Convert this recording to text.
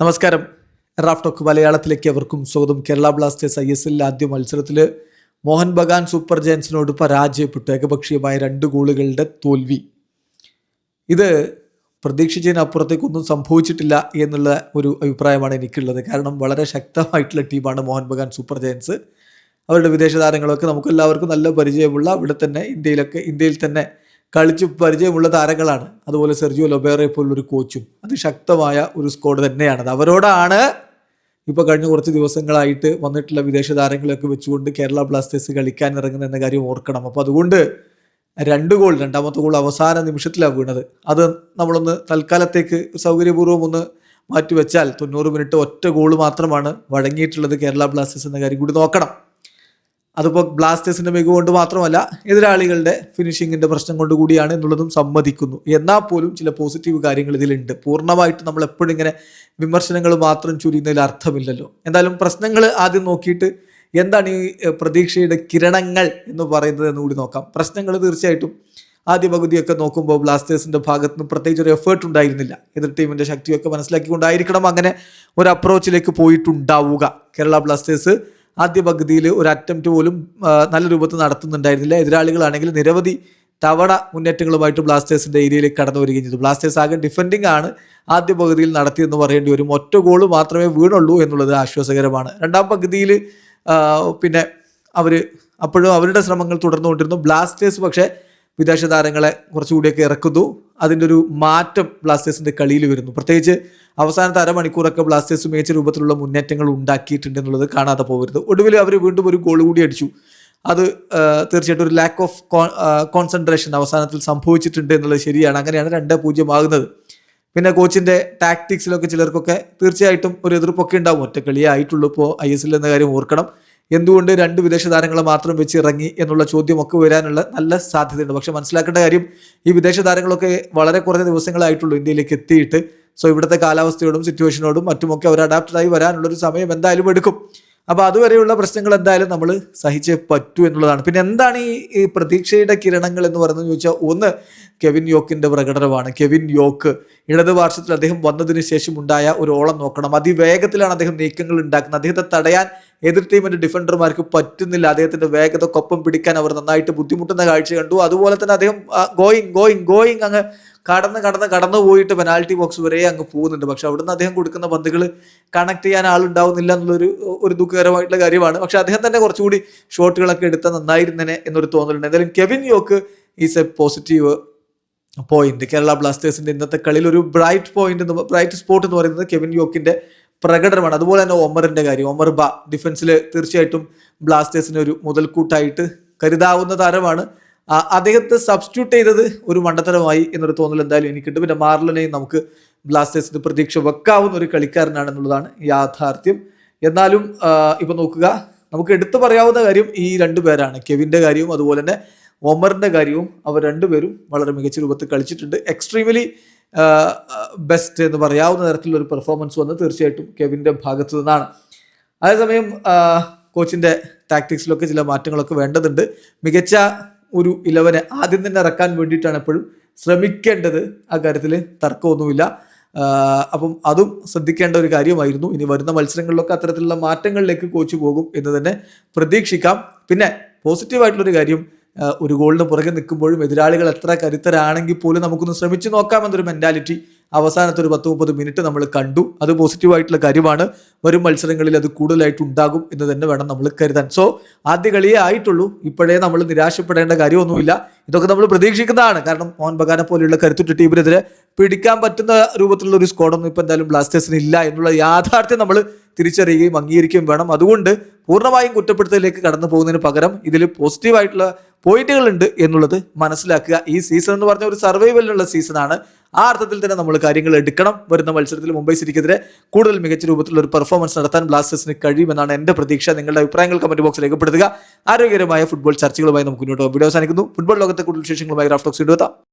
നമസ്കാരം. Raf talk മലയാളത്തിലേക്ക് അവർക്കും സ്വാഗതം. കേരള ബ്ലാസ്റ്റേഴ്സ് ഐ എസ് എല്ലിൽ ആദ്യ മത്സരത്തിൽ മോഹൻ ബഗാൻ സൂപ്പർ ജയൻസിനോട് പരാജയപ്പെട്ടു. ഏകപക്ഷീയമായ രണ്ട് ഗോളുകളുടെ തോൽവി. ഇത് പ്രതീക്ഷിച്ചതിനപ്പുറത്തേക്കൊന്നും സംഭവിച്ചിട്ടില്ല എന്നുള്ള ഒരു അഭിപ്രായമാണ് എനിക്കുള്ളത്. കാരണം വളരെ ശക്തമായിട്ടുള്ള ടീമാണ് മോഹൻ ബഗാൻ സൂപ്പർ ജയൻസ്. അവരുടെ വിദേശ താരങ്ങളൊക്കെ നമുക്കെല്ലാവർക്കും നല്ല പരിചയമുള്ള ഇവിടെ തന്നെ ഇന്ത്യയിലൊക്കെ ഇന്ത്യയിൽ തന്നെ കളിച്ച് പരിചയമുള്ള താരങ്ങളാണ്. അതുപോലെ സെർജിയോ ലൊബേറെ പോലുള്ളൊരു കോച്ചും. അത് ശക്തമായ ഒരു സ്ക്വാഡ് തന്നെയാണ്. അവരോടാണ് ഇപ്പോൾ കഴിഞ്ഞ കുറച്ച് ദിവസങ്ങളായിട്ട് വന്നിട്ടുള്ള വിദേശ താരങ്ങളെയൊക്കെ വെച്ചുകൊണ്ട് കേരള ബ്ലാസ്റ്റേഴ്സ് കളിക്കാൻ ഇറങ്ങുന്ന എന്ന കാര്യം ഓർക്കണം. അപ്പോൾ അതുകൊണ്ട് രണ്ട് ഗോൾ രണ്ടാമത്തെ ഗോൾ അവസാന നിമിഷത്തിലാണ് വീണത്. അത് നമ്മളൊന്ന് തൽക്കാലത്തേക്ക് സൗകര്യപൂർവം ഒന്ന് മാറ്റിവെച്ചാൽ തൊണ്ണൂറ് മിനിറ്റ് ഒറ്റ ഗോൾ മാത്രമാണ് വഴങ്ങിയിട്ടുള്ളത് കേരള ബ്ലാസ്റ്റേഴ്സ് എന്ന കാര്യം കൂടി നോക്കണം. അതിപ്പോൾ ബ്ലാസ്റ്റേഴ്സിന്റെ മികവ് കൊണ്ട് മാത്രമല്ല എതിരാളികളുടെ ഫിനിഷിങ്ങിന്റെ പ്രശ്നം കൊണ്ട് കൂടിയാണ് എന്നുള്ളതും സമ്മതിക്കുന്നു. എന്നാൽ പോലും ചില പോസിറ്റീവ് കാര്യങ്ങൾ ഇതിലുണ്ട്. പൂർണമായിട്ട് നമ്മൾ എപ്പോഴും ഇങ്ങനെ വിമർശനങ്ങൾ മാത്രം ചുരിയുന്നതിൽ അർത്ഥമില്ലല്ലോ. എന്തായാലും പ്രശ്നങ്ങൾ ആദ്യം നോക്കിയിട്ട് എന്താണ് ഈ പ്രതീക്ഷയുടെ കിരണങ്ങൾ എന്ന് പറയുന്നത് എന്ന് കൂടി നോക്കാം. പ്രശ്നങ്ങൾ തീർച്ചയായിട്ടും ആദ്യ പകുതിയൊക്കെ നോക്കുമ്പോൾ ബ്ലാസ്റ്റേഴ്സിന്റെ ഭാഗത്ത് നിന്ന് പ്രത്യേകിച്ച് ഒരു എഫേർട്ട് ഉണ്ടായിരുന്നില്ല. എതിർ ടീമിന്റെ ശക്തിയൊക്കെ മനസ്സിലാക്കിക്കൊണ്ടായിരിക്കണം അങ്ങനെ ഒരു അപ്രോച്ചിലേക്ക് പോയിട്ടുണ്ടാവുക. കേരള ബ്ലാസ്റ്റേഴ്സ് ആദ്യ പകുതിയിൽ ഒരു അറ്റംപ്റ്റ് പോലും നല്ല രൂപത്തിൽ നടത്തുന്നുണ്ടായിരുന്നില്ല. എതിരാളികളാണെങ്കിൽ നിരവധി തവണ മുന്നേറ്റങ്ങളുമായിട്ട് ബ്ലാസ്റ്റേഴ്സിന്റെ ഏരിയയിലേക്ക് കടന്നു വരികയും ചെയ്തു. ബ്ലാസ്റ്റേഴ്സ് ആകെ ഡിഫെൻഡിംഗ് ആണ് ആദ്യ പകുതിയിൽ നടത്തിയെന്ന് പറയേണ്ടി വരും. ഒറ്റ ഗോൾ മാത്രമേ വീണുള്ളൂ എന്നുള്ളത് ആശ്വാസകരമാണ്. രണ്ടാം പകുതിയിൽ പിന്നെ അവർ അപ്പോഴും അവരുടെ ശ്രമങ്ങൾ തുടർന്നുകൊണ്ടിരുന്നു. ബ്ലാസ്റ്റേഴ്സ് പക്ഷേ വിദേശ താരങ്ങളെ കുറച്ചുകൂടിയൊക്കെ ഇറക്കുന്നു. അതിന്റെ ഒരു മാറ്റം ബ്ലാസ്റ്റേഴ്സിന്റെ കളിയിൽ വരുന്നു. പ്രത്യേകിച്ച് അവസാനത്തെ അരമണിക്കൂറൊക്കെ ബ്ലാസ്റ്റേഴ്സ് മികച്ച രൂപത്തിലുള്ള മുന്നേറ്റങ്ങൾ ഉണ്ടാക്കിയിട്ടുണ്ട് എന്നുള്ളത് കാണാതെ പോകരുത്. ഒടുവിൽ അവർ വീണ്ടും ഒരു ഗോൾ കൂടി അടിച്ചു. അത് തീർച്ചയായിട്ടും ഒരു ലാക്ക് ഓഫ് കോൺസെൻട്രേഷൻ അവസാനത്തിൽ സംഭവിച്ചിട്ടുണ്ട് എന്നുള്ളത് ശരിയാണ്. അങ്ങനെയാണ് രണ്ട് പൂജ്യം ആകുന്നത്. പിന്നെ കോച്ചിന്റെ ടാക്ടിക്സിലൊക്കെ ചിലർക്കൊക്കെ തീർച്ചയായിട്ടും ഒരു എതിർപ്പൊക്കെ ഉണ്ടാവും. ഒറ്റ കളിയേ ആയിട്ടുള്ളൂ ഇപ്പോൾ ഐ എസ് എൽ എന്ന കാര്യം ഓർക്കണം. എന്തുകൊണ്ട് രണ്ട് വിദേശ താരങ്ങളെ മാത്രം വെച്ച് ഇറങ്ങി എന്നുള്ള ചോദ്യമൊക്കെ വരാനുള്ള നല്ല സാധ്യതയുണ്ട്. പക്ഷെ മനസ്സിലാക്കേണ്ട കാര്യം ഈ വിദേശ താരങ്ങളൊക്കെ വളരെ കുറഞ്ഞ ദിവസങ്ങളായിട്ടുള്ളൂ ഇന്ത്യയിലേക്ക് എത്തിയിട്ട്. സോ ഇവിടുത്തെ കാലാവസ്ഥയോടും സിറ്റുവേഷനോടും മറ്റുമൊക്കെ അവർ അഡാപ്റ്റഡ് ആയി വരാനുള്ളൊരു സമയം എന്തായാലും എടുക്കും. അപ്പോൾ അതുവരെയുള്ള പ്രശ്നങ്ങൾ എന്തായാലും നമ്മൾ സഹിച്ച് പറ്റൂ എന്നുള്ളതാണ്. പിന്നെ എന്താണ് ഈ പ്രതീക്ഷയുടെ കിരണങ്ങൾ എന്ന് പറയുന്നത് ചോദിച്ചാൽ ഒന്ന് കെവിൻ യോക്കിന്റെ പ്രകടനമാണ്. കെവിൻ യോക്ക് ഇടത് പാർശ്വത്തിൽ അദ്ദേഹം വന്നതിന് ശേഷം ഉണ്ടായ ഒരു ഓളം നോക്കണം. അതിവേഗത്തിലാണ് അദ്ദേഹം നീക്കങ്ങൾ ഉണ്ടാക്കുന്നത്. അദ്ദേഹത്തെ തടയാൻ എതിർ ടീമിന്റെ ഡിഫൻഡർമാർക്ക് പറ്റുന്നില്ല. അദ്ദേഹത്തിന്റെ വേഗത കൊപ്പം പിടിക്കാൻ അവർ നന്നായിട്ട് ബുദ്ധിമുട്ടുന്ന കാഴ്ച കണ്ടു. അതുപോലെ തന്നെ അദ്ദേഹം ഗോയിങ് ഗോയിങ് ഗോയിങ് അങ്ങ് കടന്ന് കടന്ന് കടന്നു പോയിട്ട് പെനാൽറ്റി ബോക്സ് വരെ അങ്ങ് പോകുന്നുണ്ട്. പക്ഷെ അവിടുന്ന് അദ്ദേഹം കൊടുക്കുന്ന പന്തുകൾ കണക്ട് ചെയ്യാൻ ആളുണ്ടാവുന്നില്ല എന്നുള്ളൊരു ഒരു ദുഃഖകരമായിട്ടുള്ള കാര്യമാണ്. പക്ഷെ അദ്ദേഹം തന്നെ കുറച്ചുകൂടി ഷോട്ടുകളൊക്കെ എടുത്താൽ നന്നായിരുന്നേനെ എന്നൊരു തോന്നലുണ്ട്. എന്തായാലും Kevin Yoke is a positive point Kerala ബ്ലാസ്റ്റേഴ്സിന്റെ ഇന്നത്തെ കളിയിൽ ഒരു ബ്രൈറ്റ് പോയിന്റ് ബ്രൈറ്റ് സ്പോട്ട് എന്ന് പറയുന്നത് കെവിൻ യോക്കിന്റെ പ്രകടനമാണ്. അതുപോലെ തന്നെ ഒമറിന്റെ കാര്യം. ഒമർ ബ ഡിഫൻസിൽ തീർച്ചയായിട്ടും ബ്ലാസ്റ്റേഴ്സിന് ഒരു മുതൽക്കൂട്ടായിട്ട് കരുതാവുന്ന താരമാണ്. അദ്ദേഹത്തെ സബ്സ്റ്റിറ്റ്യൂട്ട് ചെയ്തത് ഒരു മണ്ടത്തരമായി എന്നൊരു തോന്നൽ എന്തായാലും എനിക്കുണ്ട്. പിന്നെ മാർലനെയും നമുക്ക് ബ്ലാസ്റ്റേഴ്സിന് പ്രതീക്ഷ വെക്കാവുന്ന ഒരു കളിക്കാരനാണെന്നുള്ളതാണ് യാഥാർത്ഥ്യം. എന്നാലും ഇപ്പൊ നോക്കുക. നമുക്ക് എടുത്തു പറയാവുന്ന കാര്യം ഈ രണ്ടു പേരാണ്. കെവിന്റെ കാര്യവും അതുപോലെ തന്നെ ഒമറിന്റെ കാര്യവും. അവർ രണ്ടുപേരും വളരെ മികച്ച രൂപത്തിൽ കളിച്ചിട്ടുണ്ട്. എക്സ്ട്രീമലി ബെസ്റ്റ് എന്ന് പറയാവുന്ന തരത്തിലുള്ള ഒരു പെർഫോമൻസ് വന്ന് തീർച്ചയായിട്ടും കെവിന്റെ ഭാഗത്തു നിന്നാണ്. അതേസമയം കോച്ചിന്റെ ടാക്ടിക്സിലൊക്കെ ചില മാറ്റങ്ങളൊക്കെ വേണ്ടതുണ്ട്. മികച്ച ഒരു ഇലവനെ ആദ്യം തന്നെ ഇറക്കാൻ വേണ്ടിയിട്ടാണ് എപ്പോഴും ശ്രമിക്കേണ്ടത്. ആ കാര്യത്തിൽ തർക്കമൊന്നുമില്ല. അപ്പം അതും ശ്രദ്ധിക്കേണ്ട ഒരു കാര്യമായിരുന്നു. ഇനി വരുന്ന മത്സരങ്ങളിലൊക്കെ അത്തരത്തിലുള്ള മാറ്റങ്ങളിലേക്ക് കോച്ച് പോകും എന്ന് തന്നെ പ്രതീക്ഷിക്കാം. പിന്നെ പോസിറ്റീവായിട്ടുള്ളൊരു കാര്യം ഒരു ഗോളിന് പുറകെ നിൽക്കുമ്പോഴും എതിരാളികൾ എത്ര കരുത്തരാണെങ്കിൽ പോലും നമുക്കൊന്ന് ശ്രമിച്ചു നോക്കാമെന്നൊരു മെന്റാലിറ്റി അവസാനത്തെ ഒരു പത്ത് മുപ്പത് മിനിറ്റ് നമ്മൾ കണ്ടു. അത് പോസിറ്റീവായിട്ടുള്ള കാര്യമാണ്. വരും മത്സരങ്ങളിൽ അത് കൂടുതലായിട്ട് ഉണ്ടാകും എന്ന് തന്നെ വേണം നമ്മൾ കരുതാൻ. സോ ആദ്യ കളിയേ ആയിട്ടുള്ളൂ. ഇപ്പോഴേ നമ്മൾ നിരാശപ്പെടേണ്ട കാര്യമൊന്നുമില്ല. ഇതൊക്കെ നമ്മൾ പ്രതീക്ഷിക്കുന്നതാണ്. കാരണം മോഹൻ ബഗാനെ പോലെയുള്ള കരുത്തുറ്റ ടീമിനെതിരെ പിടിക്കാൻ പറ്റുന്ന രൂപത്തിലുള്ള ഒരു സ്കോഡൊന്നും ഇപ്പം എന്തായാലും ബ്ലാസ്റ്റേഴ്സിന് ഇല്ല എന്നുള്ള യാഥാർത്ഥ്യം നമ്മൾ തിരിച്ചറിയുകയും അംഗീകരിക്കുകയും വേണം. അതുകൊണ്ട് പൂർണമായും കുറ്റപ്പെടുത്തലിലേക്ക് കടന്നു പോകുന്നതിന് പകരം ഇതിൽ പോസിറ്റീവായിട്ടുള്ള പോയിന്റുകളുണ്ട് എന്നുള്ളത് മനസ്സിലാക്കുക. ഈ സീസൺ എന്ന് പറഞ്ഞ ഒരു സർവൈവലിനുള്ള സീസണാണ് ആ അർത്ഥത്തിൽ തന്നെ നമ്മൾ കാര്യങ്ങൾ എടുക്കണം. വരുന്ന മത്സരത്തിൽ മുംബൈ സിറ്റിക്കെതിരെ കൂടുതൽ മികച്ച രൂപത്തിലുള്ള ഒരു പെർഫോമൻസ് നടത്താൻ ബ്ലാസ്റ്റേഴ്സിന് കഴിയുമെന്നാണ് എന്റെ പ്രതീക്ഷ. നിങ്ങളുടെ അഭിപ്രായങ്ങൾ കമന്റ് ബോക്സിൽ രേഖപ്പെടുത്തുക ആരോഗ്യകരമായ ഫുട്ബോൾ ചർച്ചകളുമായി നമുക്ക് മുന്നോട്ട്. വീഡിയോ അവസാനിക്കുന്നു. ഫുട്ബോൾ ലോകത്തെ കൂടുതൽ വിശേഷങ്ങളുമായി ഗ്രാഫ്റ്റോക്സ് ഇടുവെത്താം